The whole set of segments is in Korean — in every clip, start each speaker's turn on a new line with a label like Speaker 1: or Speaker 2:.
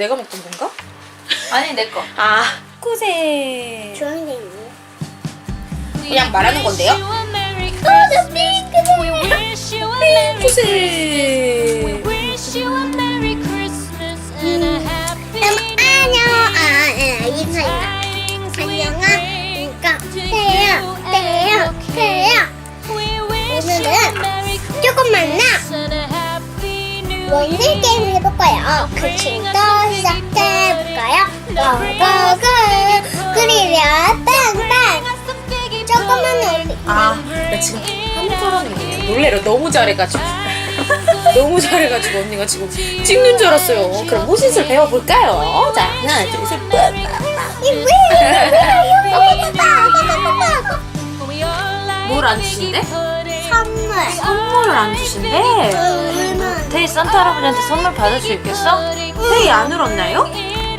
Speaker 1: 내가 먹던 건가?
Speaker 2: 아니 내 거.
Speaker 1: 아 꾸세
Speaker 3: 주황색 있네.
Speaker 1: 그냥 말하는 건데요?
Speaker 3: 어, 핑크색.
Speaker 1: 꾸세
Speaker 3: 음, 안녕. 아, 예, 인사인가. 안녕하. 그러니까 태요, 태요, 태요. 오늘은 조금만 나 원딜 게임 해볼 거예요. 그 지금부터 시작해볼까요? 고고고 그리려 땅땅 조금만 올리.
Speaker 1: 아 나 지금 한사람이 놀래라 너무 잘해가지고 너무 잘해가지고 언니가 지금 찍는 줄 알았어요 그럼 무엇을 배워볼까요? 자 하나 둘 셋 뭘 안 주신대?
Speaker 3: 선물.
Speaker 1: 선물을 안 주신대?
Speaker 2: 테이 산타 할아버지한테 선물 받을 수 있겠어?
Speaker 1: 회의 안 울었나요?
Speaker 3: 네.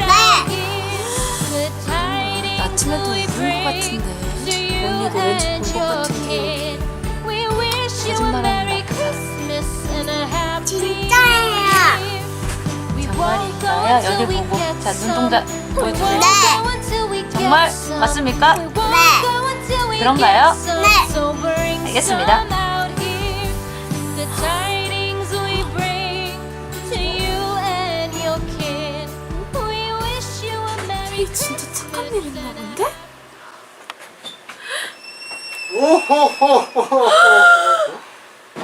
Speaker 1: 아침에도 울은 것 같은데 언니도 왠지 울것 같은 게 거짓말하는 것
Speaker 3: 진짜예요.
Speaker 2: 정말인가요? 여기 보고 자 눈동자 보여주세요.
Speaker 3: 네.
Speaker 2: 정말 맞습니까?
Speaker 3: 네.
Speaker 2: 그런가요?
Speaker 3: 네.
Speaker 2: 알겠습니다.
Speaker 1: 회의 진짜 착한 일 있나 본데?
Speaker 4: 오호호호호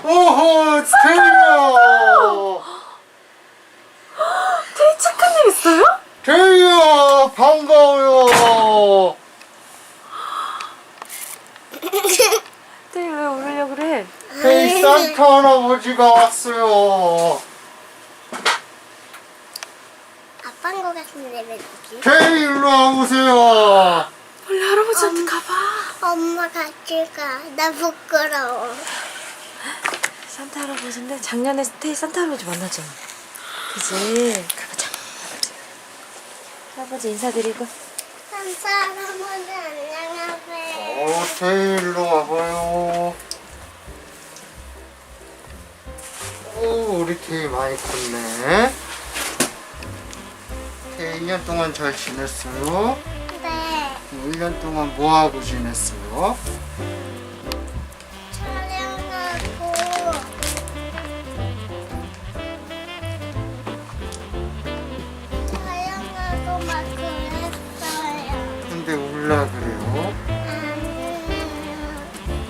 Speaker 4: 오호 스테이야
Speaker 1: 회의 착한 일 있어요?
Speaker 4: 데이야 반가워요
Speaker 1: 네, 왜 울으려 그래?
Speaker 4: 데이 산타 할아버지가 왔어요
Speaker 3: 아빠인 것 같은데 왜 여기?
Speaker 4: 데이 일로 와보세요
Speaker 1: 원래 할아버지한테 가봐.
Speaker 3: 엄마 같이 가. 나 부끄러워.
Speaker 1: 산타 할아버지인데 작년에 테이 산타 할아버지 만났잖아. 그지? 가보자. 할아버지. 인사드리고.
Speaker 3: 산타 할아버지 안녕하세요.
Speaker 4: 어 데이 일로 와봐요 오 우리 데이 많이 컸네 1년 동안 잘 지냈어요?
Speaker 3: 네.
Speaker 4: 1년 동안 뭐하고 지냈어요?
Speaker 3: 촬영하고 촬영하고 막 그랬어요.
Speaker 4: 근데 울라 그래요?
Speaker 3: 아니에요.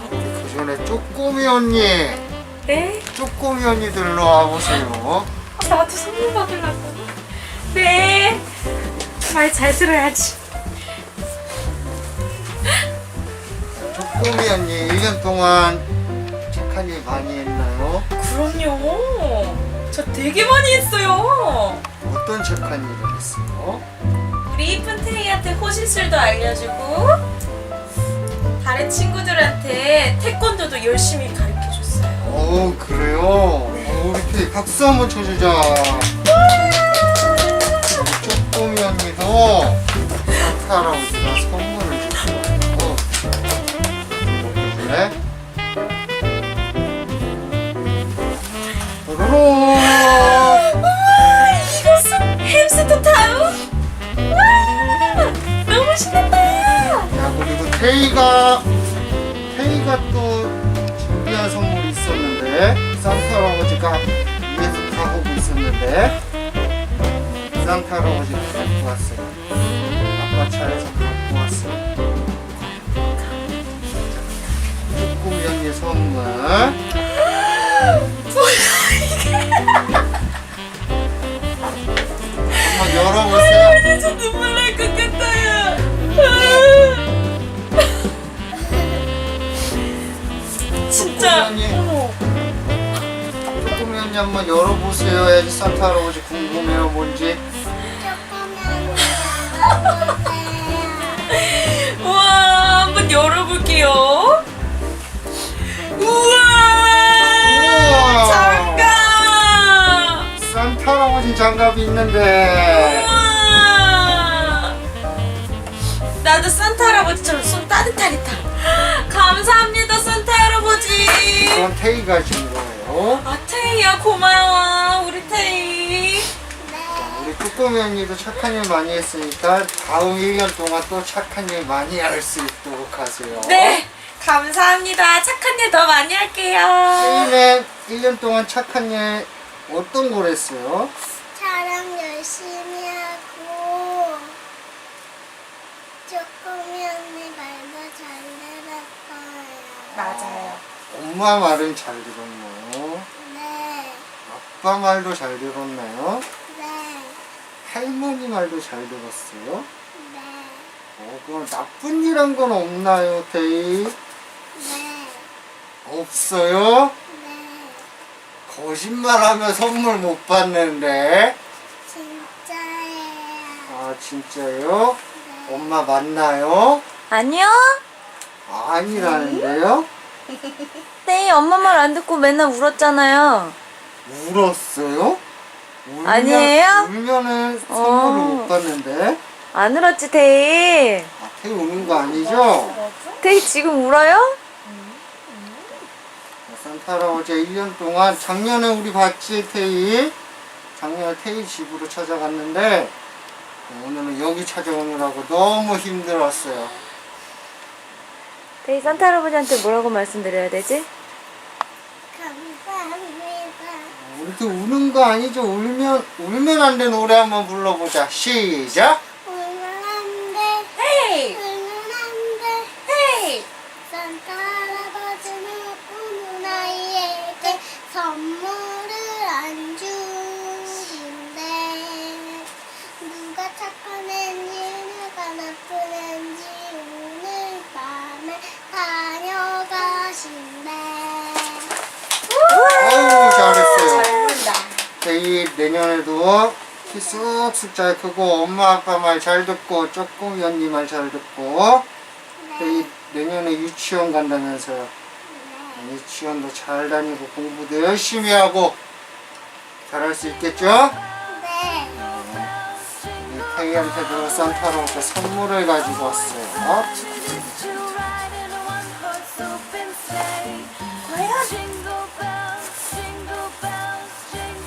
Speaker 4: 아, 우리 그 전에 쪼꼬미 언니
Speaker 1: 네?
Speaker 4: 쪼꼬미 언니들로 와보세요
Speaker 1: 나도 선물 받으려고. 네. 말 잘 들어야지.
Speaker 4: 쪼꼬미 언니 1년 동안 착한 일 많이 했나요?
Speaker 1: 그럼요. 저 되게 많이 했어요.
Speaker 4: 어떤 착한 일을 했어요?
Speaker 1: 우리 이쁜 테이한테 호신술도 알려주고 다른 친구들한테 태권도도 열심히 가르쳐줬어요.
Speaker 4: 오 그래요? 어, 우리 테이 박수 한번 쳐주자 할아버지가 선물을 줬어요 그래? 뽀로로
Speaker 1: 이것은 햄스터 타요? 와! 너무 신난다.
Speaker 4: 야 그리고 테이가 테이가 또 준비한 선물이 있었는데 산타 할아버지가 위에서 다 보고 있었는데 산타 할아버지가 갖고 왔어요. 아빠 차에서 갖고 왔어요. 연의 선물. 한번 열어보세요.
Speaker 1: 저 눈물 날 것 같아요. 진짜. 어머.
Speaker 4: 조금 연이 한번 열어보세요. 해야지 산타 할아버지 궁금해요. 뭔지 장갑이 있는데
Speaker 1: 우와. 나도 산타 할아버지처럼 손 따뜻하겠다. 감사합니다, 산타 할아버지.
Speaker 4: 그건 테이가 준 거예요
Speaker 1: 아, 태희야, 고마워. 우리 태희.
Speaker 4: 우리 쭈꾸미 언니도 착한 일 많이 했으니까 다음 1년 동안 또 착한 일 많이 할 수 있도록 하세요.
Speaker 1: 네, 감사합니다. 착한 일 더 많이 할게요.
Speaker 4: 태희는 1년 동안 착한 일 어떤 걸 했어요?
Speaker 3: 열심히 하고 조금이 언니 말도 잘 들었어요.
Speaker 1: 맞아요.
Speaker 4: 엄마 말은 잘 들었나요?
Speaker 3: 네,
Speaker 4: 아빠 말도 잘 들었나요?
Speaker 3: 네,
Speaker 4: 할머니 말도 잘 들었어요?
Speaker 3: 네,
Speaker 4: 어, 그럼 나쁜 일 한 건 없나요, 태희?
Speaker 3: 네,
Speaker 4: 없어요?
Speaker 3: 네.
Speaker 4: 거짓말하면 선물 못 받는데.
Speaker 3: 진짜요? 네.
Speaker 4: 엄마 맞나요?
Speaker 2: 아니요.
Speaker 4: 아니라는데요?
Speaker 2: 네, 엄마 말 안 듣고 맨날 울었잖아요.
Speaker 4: 울었어요? 울면,
Speaker 2: 아니에요?
Speaker 4: 울면은
Speaker 2: 어.
Speaker 4: 선물을 못 받는데.
Speaker 2: 안 울었지, 태희?
Speaker 4: 아, 태희 우는 거 아니죠?
Speaker 2: 태희 지금 울어요?
Speaker 4: 산타 할아버지 1년 동안 작년에 우리 봤지 태희? 작년에 태희 집으로 찾아갔는데 오늘은 여기 찾아오느라고 너무 힘들었어요.
Speaker 2: 태희 산타 할아버지한테 뭐라고 말씀드려야 되지?
Speaker 3: 감사합니다.
Speaker 4: 이렇게 우는 거 아니죠? 울면 울면 안 돼 노래 한번 불러보자. 시작. 태희 내년에도 키 쑥쑥 잘 크고 엄마 아빠 말 잘 듣고 쪼꼬미 언니 말 잘 듣고 태희 내년에 유치원 간다면서요. 유치원도 잘 다니고 공부도 열심히 하고 잘할 수 있겠죠?
Speaker 3: 네.
Speaker 4: 우리 태희한테도 산타로부터 선물을 가지고 왔어요.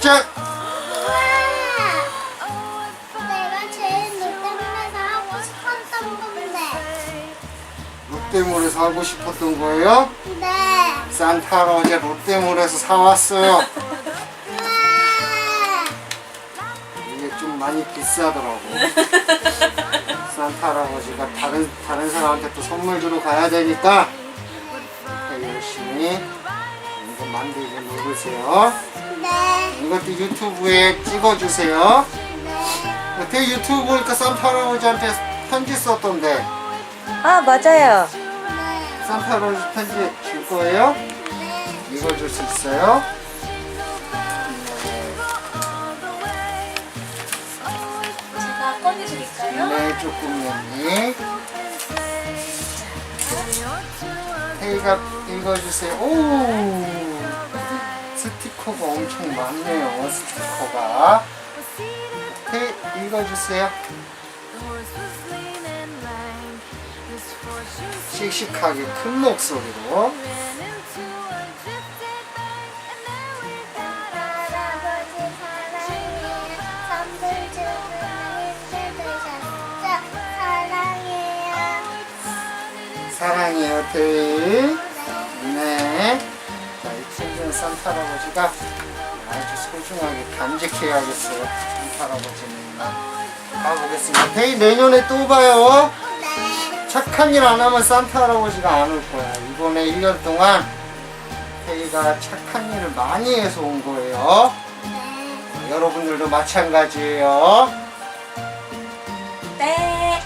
Speaker 4: 자,
Speaker 3: 롯데몰에서 하고 싶었던
Speaker 4: 거예요?
Speaker 3: 네.
Speaker 4: 산타 할아버지 롯데몰에서 사왔어요. 이게 좀 많이 비싸더라고. 산타 할아버지가 다른 다른 사람한테 또 선물 주러 가야 되니까 이렇게 열심히 이거 만들고 놀으세요.
Speaker 3: 네.
Speaker 4: 이것도 유튜브에 찍어주세요.
Speaker 3: 네.
Speaker 4: 어떻게 유튜브 보니까 산타 할아버지한테 편지 썼던데
Speaker 2: 아, 맞아요.
Speaker 3: 네.
Speaker 4: 산타 할아버지 편지 줄 거예요?
Speaker 3: 네.
Speaker 4: 읽어줄 수 있어요?
Speaker 1: 제가 꺼내드릴까요?
Speaker 4: 네, 조금 언니. 태희가 읽어주세요. 오! 스티커가 엄청 많네요, 스티커가. 태희 읽어주세요. 씩씩하게 큰 목소리로. 사랑해요. 태희. 네. 자, 이 친구는 산타 할아버지가 아주 소중하게 간직해야겠어요. 산타 할아버지는. 가보겠습니다. 태희 내년에 또 봐요.
Speaker 3: 네.
Speaker 4: 착한 일 안 하면 산타 할아버지가 안 올 거야. 이번에 1년 동안 태희가 착한 일을 많이 해서 온 거예요.
Speaker 3: 네.
Speaker 4: 여러분들도 마찬가지예요.
Speaker 1: 네.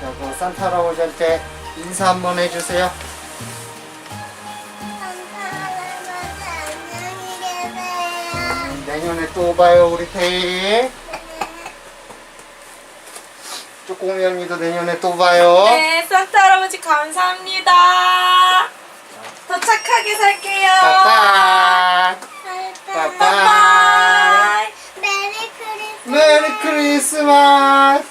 Speaker 4: 자, 그럼 산타 할아버지한테 인사 한번 해주세요.
Speaker 3: 산타 할아버지 안녕히 계세요.
Speaker 4: 내년에 또 봐요, 우리 태희. 쪼꼬미 언니도 내년에 또 봐요.
Speaker 1: 네, 산타 할아버지 감사합니다. 더 착하게 살게요.
Speaker 4: 빠빠.
Speaker 3: 바이바이.
Speaker 4: 빠빠.
Speaker 3: 메리 크리스마스.
Speaker 4: 메리 크리스마스.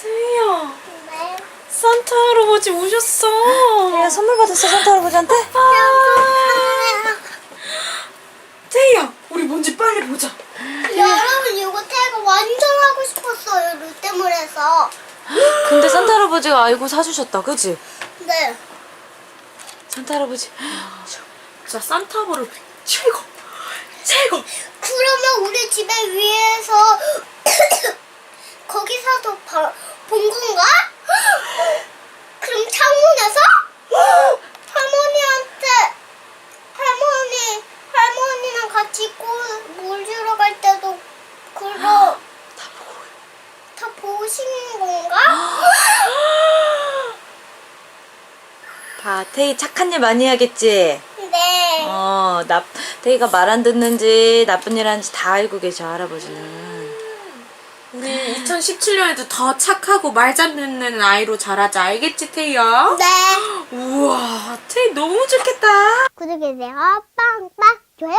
Speaker 1: 태희야,
Speaker 3: 네.
Speaker 1: 산타 할아버지 오셨어.
Speaker 2: 태희야, 선물 받았어, 산타 할아버지한테?
Speaker 3: 행복해요.
Speaker 1: 빨리 보자.
Speaker 3: 여러분 이거 태가 완전 하고 싶었어요 롯데몰에서.
Speaker 2: 근데 산타 할아버지가 알고 사주셨다, 그지?
Speaker 3: 네.
Speaker 2: 산타 할아버지.
Speaker 1: 자, 산타버를 최고! 최고!
Speaker 3: 그러면 우리 집에 위에서 거기서도 봐- 본 건가? 그럼 창문에서 할머니한테 할머니 할머니랑 같이 꽃물 주러 갈 때도 그거 다 보신 건가?
Speaker 2: 봐, 태희 착한 일 많이 하겠지?
Speaker 3: 네.
Speaker 2: 어, 나, 태희가 말 안 듣는지 나쁜 일 하는지 다 알고 계셔, 할아버지는.
Speaker 1: 우리 2017년에도 더 착하고 말 잘 듣는 아이로 자라자. 알겠지, 태희야?
Speaker 3: 네.
Speaker 1: 우와, 태희 너무 좋겠다.
Speaker 3: 구독해주세요. 빵빵 좋아요